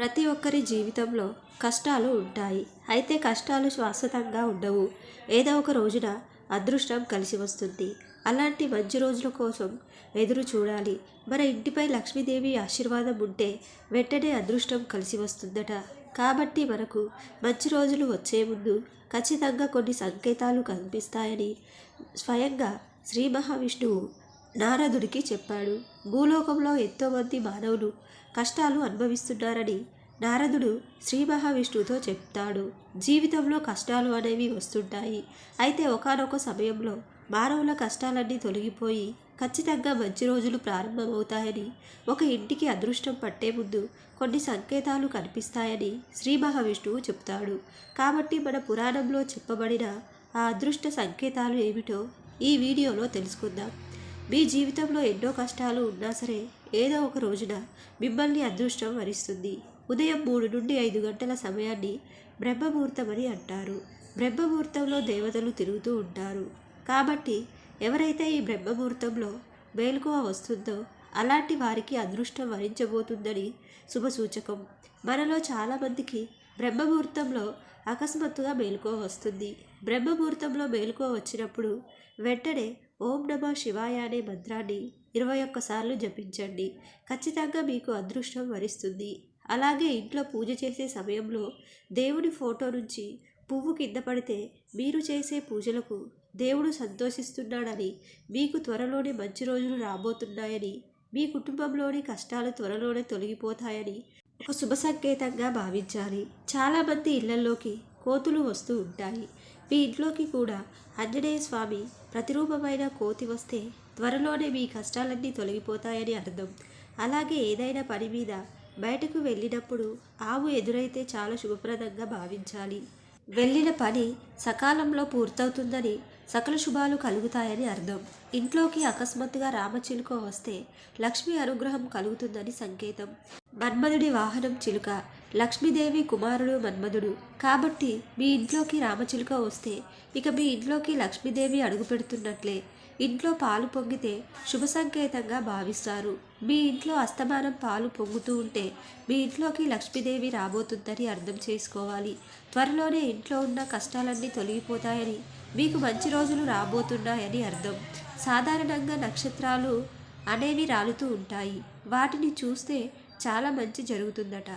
ప్రతి ఒక్కరి జీవితంలో కష్టాలు ఉంటాయి. అయితే కష్టాలు శాశ్వతంగా ఉండవు. ఏదో ఒక రోజున అదృష్టం కలిసి వస్తుంది. అలాంటి మంచి రోజుల కోసం ఎదురు చూడాలి. మన ఇంటిపై లక్ష్మీదేవి ఆశీర్వాదం ఉంటే వెంటనే అదృష్టం కలిసి వస్తుందట. కాబట్టి మనకు మంచి రోజులు వచ్చే ముందు ఖచ్చితంగా కొన్ని సంకేతాలు కనిపిస్తాయని స్వయంగా శ్రీ మహావిష్ణువు నారదుడికి చెప్పాడు భూలోకంలో ఎంతోమంది మానవులు కష్టాలు అనుభవిస్తున్నారని నారదుడు శ్రీ మహావిష్ణువుతో చెప్తాడు. జీవితంలో కష్టాలు అనేవి వస్తుంటాయి. అయితే ఒకానొక సమయంలో మానవుల కష్టాలన్నీ తొలగిపోయి ఖచ్చితంగా మంచి రోజులు ప్రారంభమవుతాయని ఒక ఇంటికి అదృష్టం పట్టే ముందు కొన్ని సంకేతాలు కనిపిస్తాయని శ్రీ మహావిష్ణువు చెప్తాడు. కాబట్టి మన పురాణంలో చెప్పబడిన ఆ అదృష్ట సంకేతాలు ఏమిటో ఈ వీడియోలో తెలుసుకుందాం. మీ జీవితంలో ఎన్నో కష్టాలు ఉన్నా సరే ఏదో ఒక రోజున మిమ్మల్ని అదృష్టం వరిస్తుంది. ఉదయం మూడు నుండి ఐదు గంటల సమయాన్ని బ్రహ్మముహూర్తం అని అంటారు. బ్రహ్మముహూర్తంలో దేవతలు తిరుగుతూ ఉంటారు. కాబట్టి ఎవరైతే ఈ బ్రహ్మముహూర్తంలో మేలుకువ వస్తుందో అలాంటి వారికి అదృష్టం వరించబోతుందని శుభసూచకం. మనలో చాలామందికి బ్రహ్మముహూర్తంలో అకస్మాత్తుగా మేలుకో వస్తుంది. బ్రహ్మముహూర్తంలో మేలుకో వచ్చినప్పుడు వెంటనే ఓం నమ శివాయ అనే మంత్రాన్ని ఇరవై ఒక్కసార్లు జపించండి. ఖచ్చితంగా మీకు అదృష్టం వరిస్తుంది. అలాగే ఇంట్లో పూజ చేసే సమయంలో దేవుడి ఫోటో నుంచి పువ్వు కింద పడితే మీరు చేసే పూజలకు దేవుడు సంతోషిస్తున్నాడని మీకు త్వరలోనే మంచి రోజులు రాబోతున్నాయని మీ కుటుంబంలోని కష్టాలు త్వరలోనే తొలగిపోతాయని ఒక శుభ సంకేతంగా భావించాలి. చాలామంది ఇళ్ళలోకి కోతులు వస్తూ ఉంటాయి. మీ ఇంట్లోకి కూడా ఆంజనేయ స్వామి ప్రతిరూపమైన కోతి వస్తే త్వరలోనే మీ కష్టాలన్నీ తొలగిపోతాయని అర్థం. అలాగే ఏదైనా పని మీద బయటకు వెళ్ళినప్పుడు ఆవు ఎదురైతే చాలా శుభప్రదంగా భావించాలి. వెళ్ళిన పని సకాలంలో పూర్తవుతుందని సకల శుభాలు కలుగుతాయని అర్థం. ఇంట్లోకి అకస్మాత్తుగా రామచిలుక వస్తే లక్ష్మి అనుగ్రహం కలుగుతుందని సంకేతం. మన్మధుడి వాహనం చిలుక. లక్ష్మీదేవి కుమారుడు మన్మధుడు. కాబట్టి మీ ఇంట్లోకి రామచిలుక వస్తే ఇక మీ ఇంట్లోకి లక్ష్మీదేవి అడుగు పెడుతున్నట్లే. ఇంట్లో పాలు పొంగితే శుభ సంకేతంగా భావిస్తారు. మీ ఇంట్లో అస్తమానం పాలు పొంగుతూ ఉంటే మీ ఇంట్లోకి లక్ష్మీదేవి రాబోతుందని అర్థం చేసుకోవాలి. త్వరలోనే ఇంట్లో ఉన్న కష్టాలన్నీ తొలగిపోతాయని మీకు మంచి రోజులు రాబోతున్నాయని అర్థం. సాధారణంగా నక్షత్రాలు అనేవి రాలుతూ ఉంటాయి. వాటిని చూస్తే చాలా మంచి జరుగుతుందట.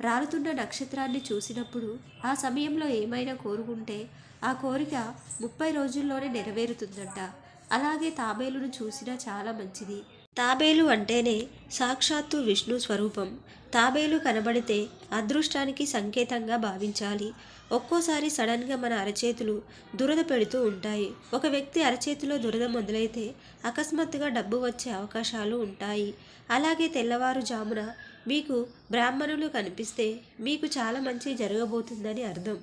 రాలుతున్న నక్షత్రాన్ని చూసినప్పుడు ఆ సమయంలో ఏమైనా కోరుకుంటే ఆ కోరిక ముప్పై రోజుల్లోనే నెరవేరుతుందంట. అలాగే తాబేలును చూసినా చాలా మంచిది. తాబేలు అంటేనే సాక్షాత్తు విష్ణు స్వరూపం. తాబేలు కనబడితే అదృష్టానికి సంకేతంగా భావించాలి. ఒక్కోసారి సడన్గా మన అరచేతులు దురద పెడుతూ ఉంటాయి. ఒక వ్యక్తి అరచేతిలో దురద మొదలైతే అకస్మాత్తుగా డబ్బు వచ్చే అవకాశాలు ఉంటాయి. అలాగే తెల్లవారుజామున మీకు బ్రాహ్మణులు కనిపిస్తే మీకు చాలా మంచి జరగబోతుందని అర్థం.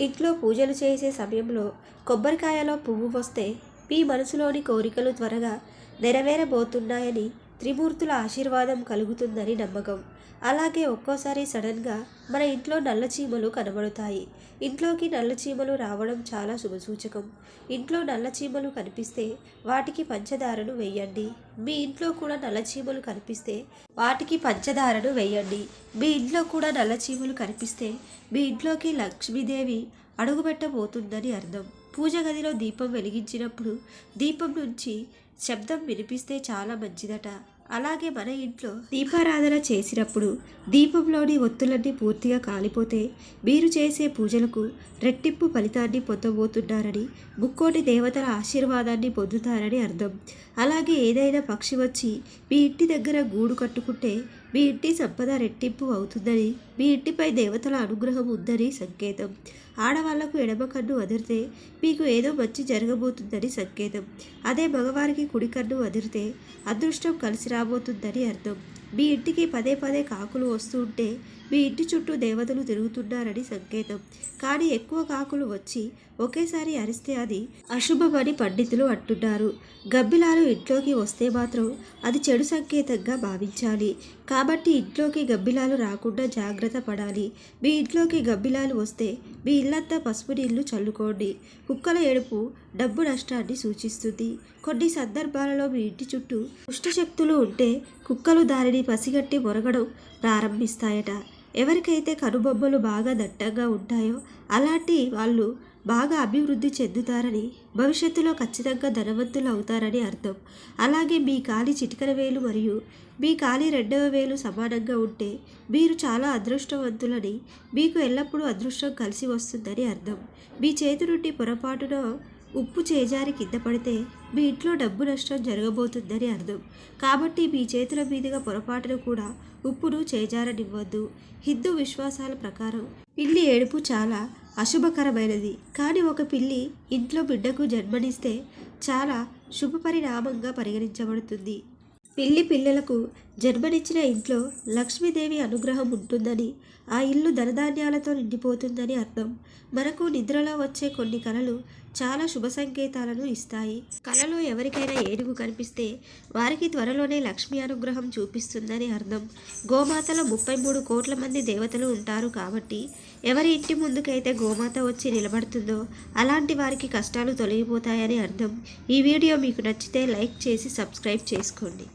ఇంట్లో పూజలు చేసే సమయంలో కొబ్బరికాయలో పువ్వు వస్తే మీ మనసులోని కోరికలు త్వరగా నెరవేరబోతున్నాయని త్రిమూర్తుల ఆశీర్వాదం కలుగుతుందని నమ్మకం. అలాగే ఒక్కోసారి సడన్గా మన ఇంట్లో నల్ల చీమలు కనబడతాయి. ఇంట్లోకి నల్ల చీమలు రావడం చాలా శుభసూచకం. ఇంట్లో నల్ల చీమలు కనిపిస్తే వాటికి పంచదారను వేయండి. మీ ఇంట్లో కూడా నల్ల చీమలు కనిపిస్తే వాటికి పంచదారను వేయండి. మీ ఇంట్లో కూడా నల్ల చీమలు కనిపిస్తే మీ ఇంట్లోకి లక్ష్మీదేవి అడుగుపెట్టబోతుందని అర్థం. పూజ గదిలో దీపం వెలిగించినప్పుడు దీపం నుంచి శబ్దం వినిపిస్తే చాలా మంచిదట. అలాగే మన ఇంట్లో దీపారాధన చేసినప్పుడు దీపంలోని ఒత్తులన్నీ పూర్తిగా కాలిపోతే మీరు చేసే పూజలకు రెట్టింపు ఫలితాన్ని పొందబోతున్నారని ముక్కోటి దేవతల ఆశీర్వాదాన్ని పొందుతారని అర్థం. అలాగే ఏదైనా పక్షి వచ్చి మీ ఇంటి దగ్గర గూడు కట్టుకుంటే మీ ఇంటి సంపద రెట్టింపు అవుతుందని మీ ఇంటిపై దేవతల అనుగ్రహం ఉందని సంకేతం. ఆడవాళ్ళకు ఎడమ కన్ను అదిరితే మీకు ఏదో మంచి జరగబోతుందని సంకేతం. అదే మగవారికి కుడి కన్ను అదిరితే అదృష్టం కలిసి రాబోతుందని అర్థం. మీ ఇంటికి పదే పదే కాకులు వస్తుంటే మీ ఇంటి చుట్టూ దేవతలు తిరుగుతున్నారని సంకేతం. కానీ ఎక్కువ కాకులు వచ్చి ఒకేసారి అరిస్తే అది అశుభమని పండితులు అంటున్నారు. గబ్బిలాలు ఇంట్లోకి వస్తే మాత్రం అది చెడు సంకేతంగా భావించాలి. కాబట్టి ఇంట్లోకి గబ్బిలాలు రాకుండా జాగ్రత్త పడాలి. మీ ఇంట్లోకి గబ్బిలాలు వస్తే మీ ఇల్లంతా పసుపు నీళ్ళు చల్లుకోండి. కుక్కల ఏడుపు డబ్బు నష్టాన్ని సూచిస్తుంది. కొన్ని సందర్భాలలో మీ ఇంటి చుట్టూ దుష్టశక్తులు ఉంటే కుక్కలు దానిని పసిగట్టి మొరగడం ప్రారంభిస్తాయట. ఎవరికైతే కనుబొమ్మలు బాగా దట్టంగా ఉంటాయో అలాంటి వాళ్ళు బాగా అభివృద్ధి చెందుతారని భవిష్యత్తులో ఖచ్చితంగా ధనవంతులు అవుతారని అర్థం. అలాగే మీ కాలి చిటికన వేలు మరియు మీ కాలి రెండవ వేలు సమానంగా ఉంటే మీరు చాలా అదృష్టవంతులని మీకు ఎల్లప్పుడూ అదృష్టం కలిసి వస్తుందని అర్థం. మీ చేతి నుండి పొరపాటున ఉప్పు చేజారి కింద పడితే మీ ఇంట్లో డబ్బు నష్టం జరగబోతుందని అర్థం. కాబట్టి మీ చేతుల మీదుగా పొరపాటున కూడా ఉప్పును చేజారనివ్వద్దు. హిందూ విశ్వాసాల ప్రకారం పిల్లి ఏడుపు చాలా అశుభకరమైనది. కానీ ఒక పిల్లి ఇంట్లో బిడ్డకు జన్మనిస్తే చాలా శుభపరిణామంగా పరిగణించబడుతుంది. పిల్లి పిల్లలకు జన్మనిచ్చిన ఇంట్లో లక్ష్మీదేవి అనుగ్రహం ఉంటుందని ఆ ఇల్లు ధనధాన్యాలతో నిండిపోతుందని అర్థం. మనకు నిద్రలో వచ్చే కొన్ని కళలు చాలా శుభ సంకేతాలను ఇస్తాయి. కళలో ఎవరికైనా ఏనుగు కనిపిస్తే వారికి త్వరలోనే లక్ష్మీ అనుగ్రహం చూపిస్తుందని అర్థం. గోమాతలో ముప్పై మూడు కోట్ల మంది దేవతలు ఉంటారు కాబట్టి ఎవరి ఇంటి ముందుకైతే గోమాత వచ్చి నిలబడుతుందో అలాంటి వారికి కష్టాలు తొలగిపోతాయని అర్థం. ఈ వీడియో మీకు నచ్చితే లైక్ చేసి సబ్స్క్రైబ్ చేసుకోండి.